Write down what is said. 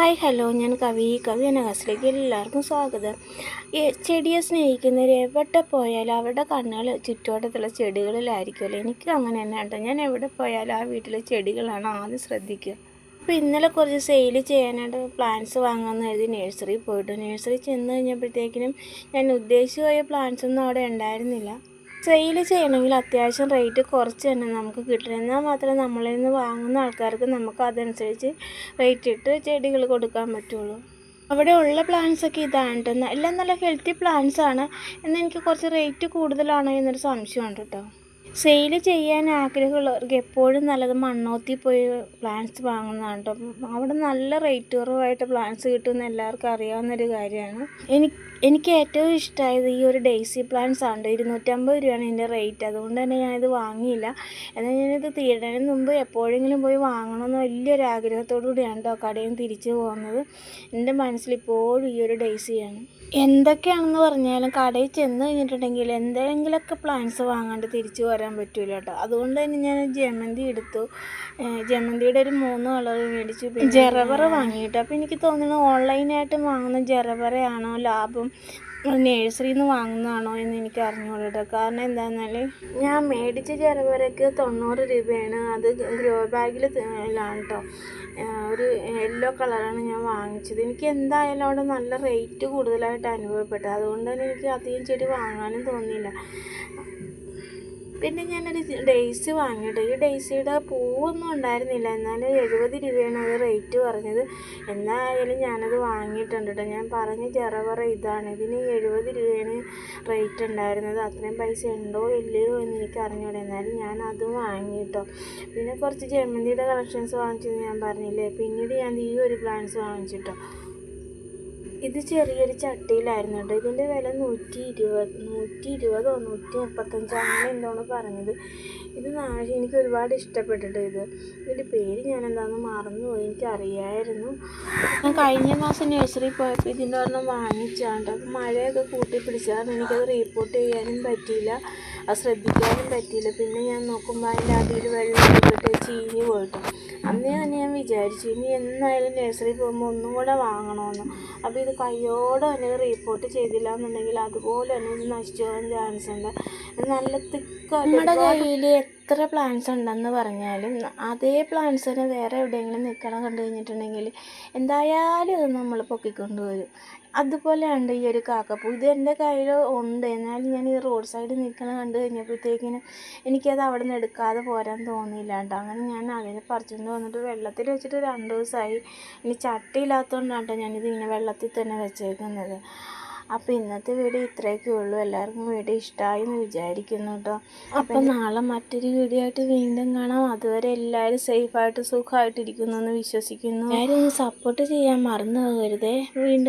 Hi hello. ഞാൻ കവി. കവി എന്ന ക്ലാസ്സിലേക്ക് എല്ലാവർക്കും സ്വാഗതം. ഈ ചെടിയെ സ്നേഹിക്കുന്നവർ എവിടെ പോയാലും അവരുടെ കണ്ണുകൾ ചുറ്റുവട്ടത്തുള്ള ചെടികളിലായിരിക്കുമല്ലോ എനിക്ക് അങ്ങനെ തന്നെ കേട്ടോ. ഞാൻ എവിടെ പോയാലും ആ വീട്ടിലെ ചെടികളാണ് ആദ്യം ശ്രദ്ധിക്കുക. അപ്പോൾ ഇന്നലെ കുറച്ച് സെയിൽ ചെയ്യാനായിട്ട് പ്ലാന്റ്സ് വാങ്ങാമെന്ന് എഴുതി നഴ്സറി പോയിട്ട്. നഴ്സറി ചെന്ന് കഴിഞ്ഞപ്പോഴത്തേക്കിനും ഞാൻ ഉദ്ദേശിച്ചു പോയ പ്ലാന്റ്സ് ഒന്നും അവിടെ ഉണ്ടായിരുന്നില്ല. സെയിൽ ചെയ്യണമെങ്കിൽ അത്യാവശ്യം റേറ്റ് കുറച്ച് തന്നെ നമുക്ക് കിട്ടണം. എന്നാൽ മാത്രമേ നമ്മളിൽ നിന്ന് വാങ്ങുന്ന ആൾക്കാർക്ക് നമുക്ക് അതനുസരിച്ച് റേറ്റ് ഇട്ട് ചെടികൾ കൊടുക്കാൻ പറ്റുള്ളൂ. അവിടെ ഉള്ള പ്ലാന്റ്സ് ഒക്കെ ഇതാണ് കേട്ടോ. എല്ലാം നല്ല ഹെൽത്തി പ്ലാന്റ്സ് ആണ്. എന്നാൽ എനിക്ക് കുറച്ച് റേറ്റ് കൂടുതലാണോ എന്നൊരു സംശയമുണ്ട് കേട്ടോ. സെയിൽ ചെയ്യാൻ ആഗ്രഹമുള്ളവർക്ക് എപ്പോഴും നല്ലത് മണ്ണോത്തി പോയി പ്ലാന്റ്സ് വാങ്ങുന്നതാണ് കേട്ടോ. അവിടെ നല്ല റേറ്റ് കുറവായിട്ട് പ്ലാന്റ്സ് കിട്ടുമെന്ന് എല്ലാവർക്കും അറിയാവുന്നൊരു കാര്യമാണ്. എനിക്ക് എനിക്ക് ഏറ്റവും ഇഷ്ടമായത് ഈ ഒരു ഡെയ്സി പ്ലാന്റ്സ് ആണ്. ഇരുന്നൂറ്റമ്പത് രൂപയാണ് ഇതിന്റെ റേറ്റ് അതുകൊണ്ട് തന്നെ ഞാനിത് വാങ്ങിയില്ല. എന്നാൽ ഞാനിത് തീരുന്നതിന് മുമ്പ് എപ്പോഴെങ്കിലും പോയി വാങ്ങണമെന്ന് വലിയൊരു ആഗ്രഹത്തോടു കൂടിയാണ് കേട്ടോ കടയിൽ തിരിച്ചു പോകുന്നത്. എന്റെ മനസ്സിൽ ഇപ്പോഴും ഈ ഒരു ഡെയ്സിയാണ് എന്തൊക്കെയാണെന്ന് പറഞ്ഞാലും കടയിൽ ചെന്ന് കഴിഞ്ഞിട്ടുണ്ടെങ്കിൽ എന്തെങ്കിലുമൊക്കെ പ്ലാന്റ്സ് വാങ്ങാണ്ട് തിരിച്ചു വരാൻ പറ്റില്ല കേട്ടോ. അതുകൊണ്ട് തന്നെ ഞാൻ ജമന്തി എടുത്തു. ജമന്തിയുടെ ഒരു മൂന്ന് കളർ മേടിച്ചു. ജറവറ വാങ്ങിയിട്ടു? അപ്പോൾ എനിക്ക് തോന്നുന്നു ഓൺലൈനായിട്ട് വാങ്ങുന്ന ജറവറയാണോ ലാഭം? നേഴ്സറിയിൽ നിന്ന് വാങ്ങുന്നതാണോ എന്ന് എനിക്ക് അറിഞ്ഞുകൂടാ കാരണം എന്താണെന്നാൽ ഞാൻ മേടിച്ച ജെറബറയ്ക്ക് തൊണ്ണൂറ് രൂപയാണ്. അത് ഗ്രോ ബാഗിൽ ലാണ് ഒരു യെല്ലോ കളറാണ് ഞാൻ വാങ്ങിച്ചത്. എനിക്ക് എന്തായാലും അവിടെ നല്ല റേറ്റ് കൂടുതലായിട്ട് അനുഭവപ്പെട്ടു അതുകൊണ്ട് തന്നെ എനിക്ക് അധികം ചെടി വാങ്ങാനും തോന്നിയില്ല. പിന്നെ ഞാനൊരു ഡെയ്സി വാങ്ങിയിട്ട് ഈ ഡെയ്സിയുടെ പൂവൊന്നും ഉണ്ടായിരുന്നില്ല. എന്നാലും എഴുപത് രൂപയാണ് അത് റേറ്റ് പറഞ്ഞത്. എന്നായാലും ഞാനത് വാങ്ങിയിട്ടുണ്ട് കേട്ടോ ഞാൻ പറഞ്ഞ ചെറവറ ഇതാണ്. ഇതിന് എഴുപത് രൂപയാണ് റേറ്റ് ഉണ്ടായിരുന്നത്. അത്രയും പൈസ ഉണ്ടോ ഇല്ലയോ എന്ന് എനിക്ക് അറിഞ്ഞൂടെ. എന്നാലും ഞാൻ അത് വാങ്ങിയിട്ടോ പിന്നെ കുറച്ച് ജമന്തിയുടെ കളക്ഷൻസ് വാങ്ങിച്ചെന്ന് ഞാൻ പറഞ്ഞില്ലേ? പിന്നീട് ഞാൻ ഈ ഒരു പ്ലാന്റ്സ് വാങ്ങിച്ചിട്ടോ ഇത് ചെറിയൊരു ചട്ടിയിലായിരുന്നു കേട്ടോ. ഇതിന്റെ വില നൂറ്റി ഇരുപത് നൂറ്റി ഇരുപതോ നൂറ്റി മുപ്പത്തഞ്ചോ അങ്ങനെ എന്തോന്ന് പറഞ്ഞത്. ഇത് നാശം എനിക്ക് ഒരുപാട് ഇഷ്ടപ്പെട്ടിട്ട് ഇത്. ഇതിന്റെ പേര് ഞാൻ എന്താണെന്ന് മറന്നുപോയി. എനിക്കറിയായിരുന്നു. ഞാൻ കഴിഞ്ഞ മാസം നഴ്സറി പോയപ്പോൾ ഇതിന്റെ ഒരെണ്ണം വാങ്ങിച്ചാണ് കേട്ടോ. അപ്പോൾ മഴയൊക്കെ കൂട്ടി പിടിച്ചതാണ്. എനിക്കത് റീപ്പോർട്ട് ചെയ്യാനും പറ്റിയില്ല. അത് ശ്രദ്ധിക്കാനും പറ്റിയില്ല. പിന്നെ ഞാൻ നോക്കുമ്പോൾ അതിന്റെ അടിയിൽ വെള്ളം ഇട്ടിട്ട് ചീഞ്ഞ് പോയിട്ടോ. അന്നേ തന്നെ ഞാൻ വിചാരിച്ചു ഇനി എന്നായാലും നഴ്സറി പോകുമ്പോൾ ഒന്നും കൂടെ വാങ്ങണമെന്ന് അപ്പോൾ ഇത് കയ്യോടെ തന്നെ റിപ്പോർട്ട് ചെയ്തില്ല എന്നുണ്ടെങ്കിൽ അതുപോലെ തന്നെ ഇത് നശിച്ചു പോകാൻ ചാൻസ് ഉണ്ട്. നല്ല തിക്കായിട്ട് നമ്മുടെ കയ്യിൽ എത്ര പ്ലാന്റ്സ് ഉണ്ടെന്ന് പറഞ്ഞാലും അതേ പ്ലാന്റ്സ് തന്നെ വേറെ എവിടെയെങ്കിലും നിൽക്കണം കണ്ടു കഴിഞ്ഞിട്ടുണ്ടെങ്കിൽ എന്തായാലും അത് നമ്മൾ പൊക്കിക്കൊണ്ട് വരും. അതുപോലെയുണ്ട് ഈ ഒരു കാക്കപ്പൂ ഇത് എന്റെ കയ്യിൽ ഉണ്ട്. എന്നാലും ഞാൻ ഈ റോഡ് സൈഡ് നിൽക്കണം കണ്ടു കഴിഞ്ഞപ്പോഴത്തേക്കിനും എനിക്കത് അവിടെ നിന്ന് എടുക്കാതെ പോരാൻ തോന്നിയില്ല കേട്ടോ. അങ്ങനെ ഞാൻ അതിനെ പറിച്ചുകൊണ്ട് വന്നിട്ട് വെള്ളത്തിൽ വെച്ചിട്ട് രണ്ട് ദിവസമായി. ഇനി ചട്ടിയില്ലാത്തതുകൊണ്ടാണ് കേട്ടോ ഞാനിത് ഇങ്ങനെ വെള്ളത്തിൽ തന്നെ വെച്ചേക്കുന്നത്. അപ്പോൾ ഇന്നത്തെ വീഡിയോ ഇത്രയൊക്കെ ഉള്ളൂ. എല്ലാവർക്കും വീഡിയോ ഇഷ്ടമായി എന്ന് വിചാരിക്കുന്നു കേട്ടോ അപ്പോൾ നാളെ മറ്റൊരു വീഡിയോ ആയിട്ട് വീണ്ടും കാണാം. അതുവരെ എല്ലാവരും സേഫായിട്ട് സുഖമായിട്ടിരിക്കുന്നു എന്ന് വിശ്വസിക്കുന്നു. എല്ലാവരും സപ്പോർട്ട് ചെയ്യാൻ മറന്നു പോകരുതേ. വീണ്ടും